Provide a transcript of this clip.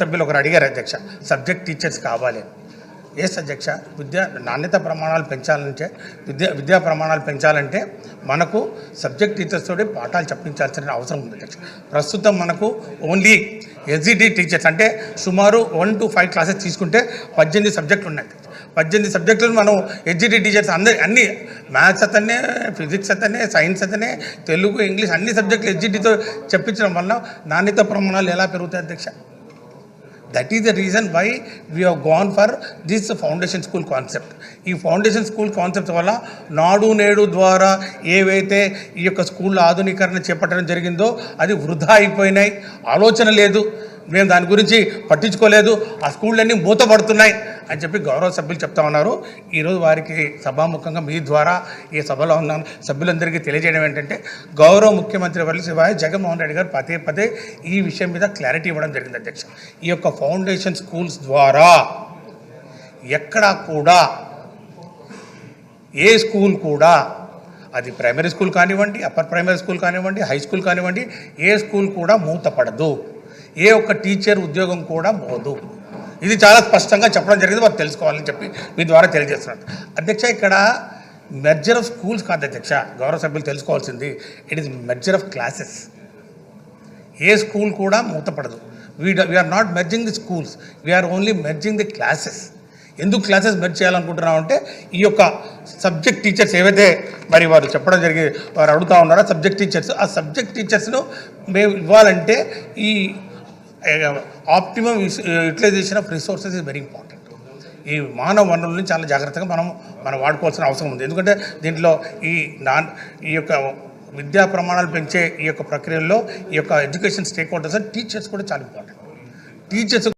సభ్యులు ఒకరు అడిగారు అధ్యక్ష సబ్జెక్ట్ టీచర్స్ కావాలి ఏ ఎస్ అధ్యక్ష విద్యా నాణ్యత ప్రమాణాలు పెంచాలంటే విద్యా విద్యా ప్రమాణాలు పెంచాలంటే మనకు సబ్జెక్ట్ టీచర్స్ తోటి పాఠాలు చెప్పించాల్సిన అవసరం ఉంది అధ్యక్ష. ప్రస్తుతం మనకు ఓన్లీ ఎస్జిటి టీచర్స్ అంటే సుమారు వన్ టు ఫైవ్ క్లాసెస్ తీసుకుంటే పద్దెనిమిది సబ్జెక్టులు ఉన్నాయి పద్దెనిమిది సబ్జెక్టులు మనం ఎస్జిటి టీచర్స్ అందరి అన్ని మ్యాథ్స్ అతనే ఫిజిక్స్ అతనే సైన్స్ అతనే తెలుగు ఇంగ్లీష్ అన్ని సబ్జెక్టులు ఎస్జిటితో చెప్పించడం వల్ల నాణ్యత ప్రమాణాలు ఎలా పెరుగుతాయి అధ్యక్ష? That is the reason why we have gone for this foundation school concept ఈ ఫౌండేషన్ స్కూల్ కాన్సెప్ట్ వల్ల నాడు నేడు ద్వారా ఏవైతే ఈ యొక్క స్కూళ్ళ ఆధునీకరణ చేపట్టడం జరిగిందో అది వృధా అయిపోయినాయి. ఆలోచన లేదు. మేము దాని గురించి పట్టించుకోలేదు. ఆ స్కూళ్ళన్నీ మూతపడుతున్నాయి. అని చెప్పి గౌరవ సభ్యులు చెప్తా ఉన్నారు. ఈరోజు వారికి సభాముఖంగా మీ ద్వారా ఈ సభలో ఉన్న. సభ్యులందరికీ తెలియజేయడం ఏంటంటే గౌరవ ముఖ్యమంత్రి వర్లు శివాయ జగన్మోహన్ రెడ్డి గారు పదే పదే ఈ విషయం మీద క్లారిటీ ఇవ్వడం జరిగింది అధ్యక్ష. ఈ యొక్క ఫౌండేషన్ స్కూల్స్ ద్వారా ఎక్కడా కూడా ఏ స్కూల్ కూడా అది ప్రైమరీ స్కూల్ కానివ్వండి అప్పర్ ప్రైమరీ స్కూల్ కానివ్వండి హై స్కూల్ కానివ్వండి ఏ స్కూల్ కూడా మూతపడదు. ఏ ఒక్క టీచర్ ఉద్యోగం కూడా పోదు. ఇది చాలా స్పష్టంగా చెప్పడం జరిగింది వారు తెలుసుకోవాలని చెప్పి మీ ద్వారా తెలియజేస్తున్నారు అధ్యక్ష ఇక్కడ మెర్జర్ ఆఫ్ స్కూల్స్ కాదు అధ్యక్ష గౌరవ సభ్యులు తెలుసుకోవాల్సింది it is merger of classes A school కూడా మూతపడదు. We we're not merging the schools we're only merging the classes ఎందుకు క్లాసెస్ మెర్జ్ చేయాలనుకుంటున్నాం అంటే ఈ యొక్క సబ్జెక్ట్ టీచర్స్ ఏవైతే మరి వారు చెప్పడం జరిగి వారు అడుగుతా ఉన్నారో సబ్జెక్ట్ టీచర్స్ ఆ సబ్జెక్ట్ టీచర్స్ను మేము ఇవ్వాలంటే ఈ optimum utilisation of resources is very important ఈ మానవ వనరులను చాలా జాగ్రత్తగా మనం మనం వాడుకోవాల్సిన అవసరం ఉంది. ఎందుకంటే దీంట్లో ఈ నాన్ ఈ యొక్క విద్యా ప్రమాణాలు పెంచే ఈ యొక్క ప్రక్రియల్లో ఈ యొక్క ఎడ్యుకేషన్ స్టేక్ హోల్డర్స్ టీచర్స్ కూడా చాలా ఇంపార్టెంట్ టీచర్స్